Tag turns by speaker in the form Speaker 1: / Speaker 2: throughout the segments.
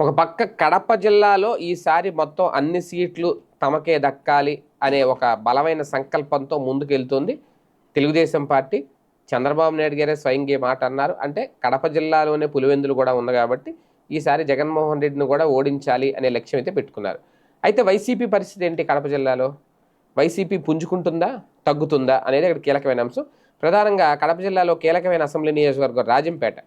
Speaker 1: ఒక పక్క కడప జిల్లాలో ఈసారి మొత్తం అన్ని సీట్లు తమకే దక్కాలి అనే ఒక బలమైన సంకల్పంతో ముందుకెళ్తుంది తెలుగుదేశం పార్టీ. చంద్రబాబు నాయుడు గారే స్వయంగా ఈ మాట అన్నారు. అంటే కడప జిల్లాలోనే పులివెందులు కూడా ఉంది కాబట్టి ఈసారి జగన్మోహన్ రెడ్డిని కూడా ఓడించాలి అనే లక్ష్యం అయితే పెట్టుకున్నారు. అయితే వైసీపీ పరిస్థితి ఏంటి కడప జిల్లాలో? వైసీపీ పుంజుకుంటుందా? తగ్గుతుందా? అనేది ఇక్కడ కీలకమైన అంశం. ప్రధానంగా కడప జిల్లాలో కీలకమైన అసెంబ్లీ నియోజకవర్గం రాజంపేట.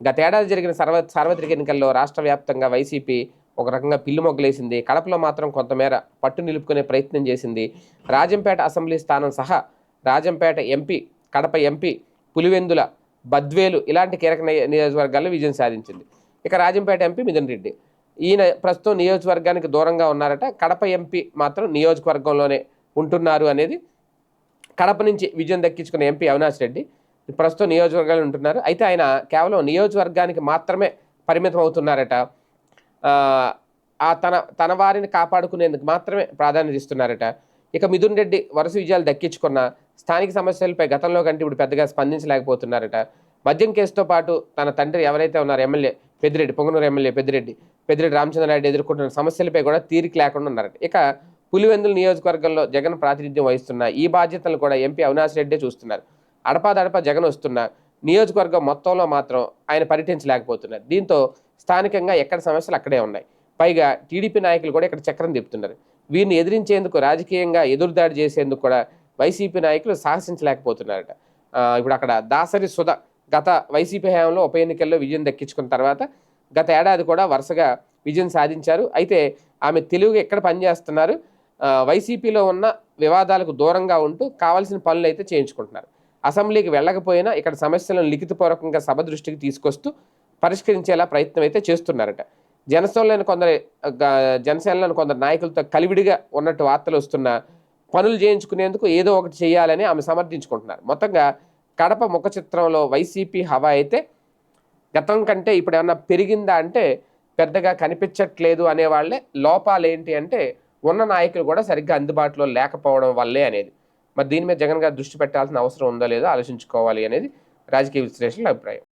Speaker 1: గతేడాది జరిగిన సర్వ సార్వత్రిక ఎన్నికల్లో రాష్ట్ర వ్యాప్తంగా వైసీపీ ఒక రకంగా పిల్లు మొగ్గలేసింది. కడపలో మాత్రం కొంతమేర పట్టు నిలుపుకునే ప్రయత్నం చేసింది. రాజంపేట అసెంబ్లీ స్థానం సహా రాజంపేట ఎంపీ కడప ఎంపీ పులివెందుల బద్వేలు ఇలాంటి కీలక నియోజకవర్గాల్లో విజయం సాధించింది. ఇక రాజంపేట ఎంపీ మిథున్ రెడ్డి. ఈయన ప్రస్తుతం నియోజకవర్గానికి దూరంగా ఉన్నారట. కడప ఎంపీ మాత్రం నియోజకవర్గంలోనే ఉంటున్నారు అనేది కడప నుంచి విజయం దక్కించుకున్న ఎంపీ అవినాష్ రెడ్డి. ప్రస్తుతం నియోజకవర్గాలు ఉంటున్నారు. అయితే ఆయన కేవలం నియోజకవర్గానికి మాత్రమే పరిమితం అవుతున్నారట. ఆ, తన తన వారిని కాపాడుకునేందుకు మాత్రమే ప్రాధాన్యత ఇస్తున్నారట. ఇక మిథున్ రెడ్డి వరుస విజయాలు దక్కించుకున్న స్థానిక సమస్యలపై గతంలో కంటే ఇప్పుడు పెద్దగా స్పందించలేకపోతున్నారట. మద్యం కేసుతో పాటు తన తండ్రి ఎవరైతే ఉన్నారో ఎమ్మెల్యే పెద్దిరెడ్డి పొంగనూరు ఎమ్మెల్యే పెద్దిరెడ్డి పెద్దిరెడ్డి రామచంద్రారెడ్డి ఎదుర్కొంటున్న సమస్యలపై కూడా తీరిక లేకుండా ఉన్నారట. ఇక పులివెందుల నియోజకవర్గంలో జగన్ ప్రాతినిధ్యం వహిస్తున్న ఈ బాధ్యతలు కూడా ఎంపీ అవినాష్ రెడ్డే చూస్తున్నారు. అడపాదడప జగన్ వస్తున్న నియోజకవర్గం మొత్తంలో మాత్రం ఆయన పర్యటించలేకపోతున్నారు. దీంతో స్థానికంగా ఎక్కడ సమస్యలు అక్కడే ఉన్నాయి. పైగా టీడీపీ నాయకులు కూడా ఇక్కడ చక్రం తిప్పుతున్నారు. వీరిని ఎదిరించేందుకు రాజకీయంగా ఎదురుదాడి చేసేందుకు కూడా వైసీపీ నాయకులు సాహసించలేకపోతున్నారట. ఇప్పుడు అక్కడ దాసరి సుధ గత వైసీపీ హయాంలో ఉప ఎన్నికల్లో విజయం దక్కించుకున్న తర్వాత గత ఏడాది కూడా వరుసగా విజయం సాధించారు. అయితే ఆమె తెలుగు ఎక్కడ పనిచేస్తున్నారు? వైసీపీలో ఉన్న వివాదాలకు దూరంగా ఉంటూ కావాల్సిన పనులు అయితే చేయించుకుంటున్నారు. అసెంబ్లీకి వెళ్ళకపోయినా ఇక్కడ సమస్యలను లిఖితపూర్వకంగా సభ దృష్టికి తీసుకొస్తూ పరిష్కరించేలా ప్రయత్నం అయితే చేస్తున్నారట. జనసేనలోని కొందరు జనసేనలోని కొందరు నాయకులతో కలివిడిగా ఉన్నట్టు వార్తలు వస్తున్న పనులు చేయించుకునేందుకు ఏదో ఒకటి చేయాలని ఆమె సమర్థించుకుంటున్నారు. మొత్తంగా కడప ముఖ చిత్రంలో వైసీపీ హవా అయితే గతం కంటే ఇప్పుడు ఏమన్నా పెరిగిందా అంటే పెద్దగా కనిపించట్లేదు అనేవాళ్ళే లోపాలు ఏంటి అంటే ఉన్న నాయకులు కూడా సరిగ్గా అందుబాటులో లేకపోవడం వల్లే అనేది. మరి దీని మీద జగన్ గారు దృష్టి పెట్టాల్సిన అవసరం ఉందా లేదా ఆలోచించుకోవాలి అనేది రాజకీయ విశ్లేషకుల అభిప్రాయం.